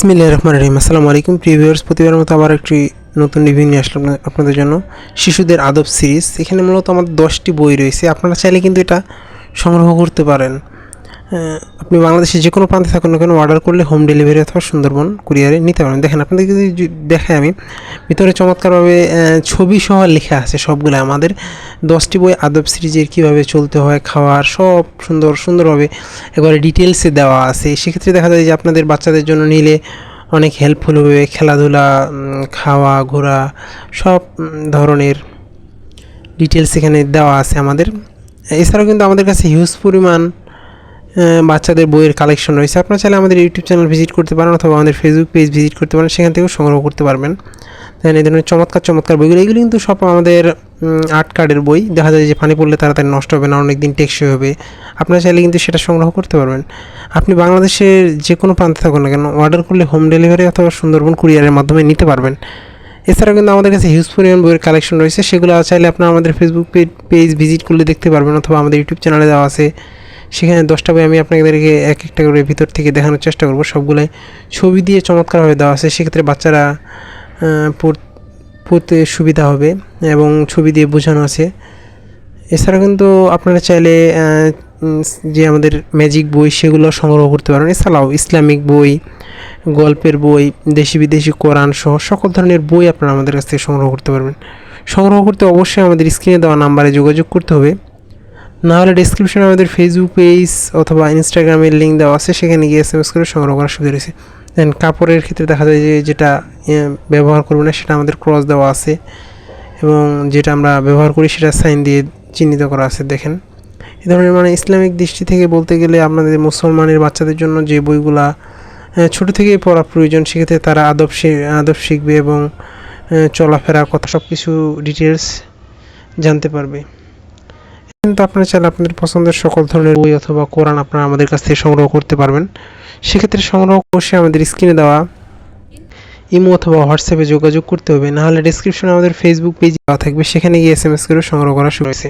বিসমিল্লাহ রহমান রহিম। আসসালামু আলাইকুম প্রিভিয়ার্স প্রতিবার মতো আবার একটি নতুন রিভিউ নিয়ে আসলাম আপনাদের জন্য শিশুদের আদব সিরিজ। এখানে মূলত আমাদের দশটি বই রয়েছে। আপনারা চাইলে কিন্তু এটা সংগ্রহ করতে পারেন। আপনি বাংলাদেশের যে কোনো প্রান্তে থাকুন না কেন অর্ডার করলে হোম ডেলিভারি অথবা সুন্দরবন কুরিয়ারে নিতে পারেন। দেখেন আপনাদেরকে যদি দেখাই আমি, ভিতরে চমৎকারভাবে ছবি সহ লেখা আছে সবগুলো। আমাদের দশটি বই আদব সিরিজের কীভাবে চলতে হয়, খাওয়ার সব সুন্দর, সুন্দরভাবে একবারে ডিটেলসে দেওয়া আছে। সেক্ষেত্রে দেখা যায় যে আপনাদের বাচ্চাদের জন্য নিলে অনেক হেল্পফুল হবে। খেলাধুলা খাওয়া, ঘোরা, সব ধরনের ডিটেলস এখানে দেওয়া আছে আমাদের। এছাড়াও কিন্তু আমাদের কাছে হিউজ পরিমাণ বাচ্চাদের বইয়ের কালেকশন রয়েছে। আপনারা চাইলে আমাদের ইউটিউব চ্যানেল ভিজিট করতে পারেন অথবা আমাদের ফেসবুক পেজ ভিজিট করতে পারেন। সেখান থেকেও সংগ্রহ করতে পারবেন। দেন এই ধরনের চমৎকার চমৎকার বইগুলো, এগুলো কিন্তু সব আমাদের আর্ট কার্ডের বই। দেখা যায় যে পানি পড়লে তাড়াতাড়ি নষ্ট হবে না অনেক দিন টেকসই হবে। আপনারা চাইলে কিন্তু সেটা সংগ্রহ করতে পারবেন। আপনি বাংলাদেশের যে কোনো প্রান্তে থাকুন না কেন অর্ডার করলে হোম ডেলিভারি অথবা সুন্দরবন কুরিয়ারের মাধ্যমে নিতে পারবেন। এছাড়াও কিন্তু আমাদের কাছে হিউজ পরিমাণ বইয়ের কালেকশন রয়েছে। সেগুলো চাইলে আপনারা আমাদের ফেসবুক পেজ ভিজিট করলে দেখতে পারবেন অথবা আমাদের ইউটিউব চ্যানেলে দেওয়া আছে। সেখানে দশটা বই আমি আপনাদেরকে এক একটা করে ভিতর থেকে দেখানোর চেষ্টা করব। সবগুলাই ছবি দিয়ে চমৎকারভাবে দেওয়া আছে। সেক্ষেত্রে বাচ্চারা পড়- পড়তে সুবিধা হবে এবং ছবি দিয়ে বোঝানো আছে। এছাড়া কিন্তু আপনারা চাইলে যে আমাদের ম্যাজিক বই সেগুলো সংগ্রহ করতে পারেন। এছাড়াও ইসলামিক বই, গল্পের বই, দেশি বিদেশি কোরআন সহ সকল ধরনের বই আপনারা আমাদের কাছ থেকে সংগ্রহ করতে পারবেন। সংগ্রহ করতে অবশ্যই আমাদের স্ক্রিনে দেওয়া নাম্বারে যোগাযোগ করতে হবে। না হলে ডিসক্রিপশনে আমাদের ফেসবুক পেজ অথবা ইনস্টাগ্রামের লিঙ্ক দেওয়া আছে, সেখানে গিয়ে এস এম এস করে সংগ্রহ করার সুবিধা রয়েছে। দেন কাপড়ের ক্ষেত্রে দেখা যায় যে যেটা ব্যবহার করব না, সেটা আমাদের ক্রস দেওয়া আছে এবং যেটা আমরা ব্যবহার করি সেটা সাইন দিয়ে চিহ্নিত করা আছে, দেখেন। এ ধরনের মানে ইসলামিক দৃষ্টি থেকে বলতে গেলে আপনাদের মুসলমানের বাচ্চাদের জন্য যে বইগুলা ছোট থেকেই পড়া প্রয়োজন, সেক্ষেত্রে তারা আদব শি- আদব শিখবে এবং চলাফেরা, কথা সব কিছু ডিটেলস জানতে পারবে। কিন্তু আপনারা চাইলে আপনাদের পছন্দের সকল ধরনের বই অথবা কোরআন আপনারা আমাদের কাছ থেকে সংগ্রহ করতে পারবেন। সেক্ষেত্রে সংগ্রহ অবশ্যই আমাদের স্ক্রিনে দেওয়া ইমো অথবা হোয়াটসঅ্যাপে যোগাযোগ করতে হবে। নাহলে ডিসক্রিপশনে আমাদের ফেসবুক পেজ দেওয়া থাকবে। সেখানে গিয়ে এস এম এস করে সংগ্রহ করা শুরু হয়েছে।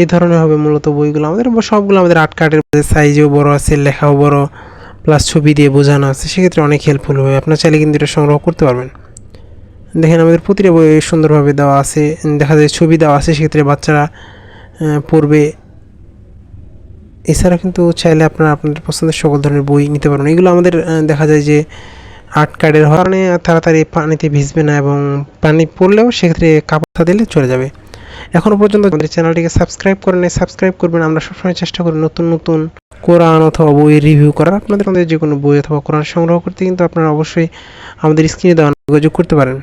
এই ধরনের হবে মূলত বইগুলো। আমাদের সবগুলো আমাদের আট কার্ডের সাইজেও বড় আছে, লেখাও বড় প্লাস ছবি দিয়ে বোঝানো আছে। সেক্ষেত্রে অনেক হেল্পফুল হবে। আপনার চাইলে কিন্তু এটা সংগ্রহ করতে পারবেন। দেখেন আমাদের প্রতিটা বই সুন্দরভাবে দেওয়া আছে। দেখা যায় ছবি দেওয়া আছে। সেক্ষেত্রে বাচ্চারা পড়বে। এছাড়া কিন্তু চাইলে আপনারা আপনাদের পছন্দের সকল ধরনের বই নিতে পারেন। এগুলো আমাদের দেখা যায় যে আর্ট কার্ডের কারণে তাড়াতাড়ি পানিতে ভিজবে না এবং পানি পড়লেও সেক্ষেত্রে কাপড় দিলে চলে যাবে। এখনও পর্যন্ত আমাদের চ্যানেলটিকে সাবস্ক্রাইব করে করেন সাবস্ক্রাইব করবেন। আমরা সবসময় চেষ্টা করি নতুন নতুন কোরআন অথবা বই রিভিউ করার। আপনাদের আমাদের যে কোনো বই অথবা কোরআন সংগ্রহ করতে কিন্তু আপনারা অবশ্যই আমাদের স্ক্রিনে দেওয়া যোগাযোগ করতে পারেন।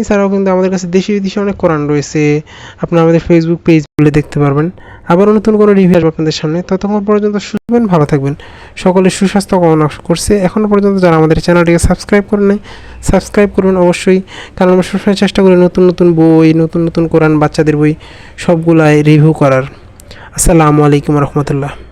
এছাড়াও কিন্তু আমাদের কাছে দেশি বিদেশি অনেক কোরআন রয়েছে। আপনারা আমাদের ফেসবুক পেজ বলে দেখতে পারবেন। আবারও নতুন কোনো রিভিউ আসবে আপনাদের সামনে। ততক্ষণ পর্যন্ত সুস্থ থাকবেন ভালো থাকবেন। সকলের সুস্বাস্থ্য কামনা করছে। এখনও পর্যন্ত যারা আমাদের চ্যানেলটিকে সাবস্ক্রাইব করে নেয় সাবস্ক্রাইব করবেন অবশ্যই। কারণ আমরা সবসময় চেষ্টা করি নতুন নতুন বই, নতুন নতুন কোরআন, বাচ্চাদের বই সবগুলাই রিভিউ করার। আসসালামু আলাইকুম রহমতুল্লাহ।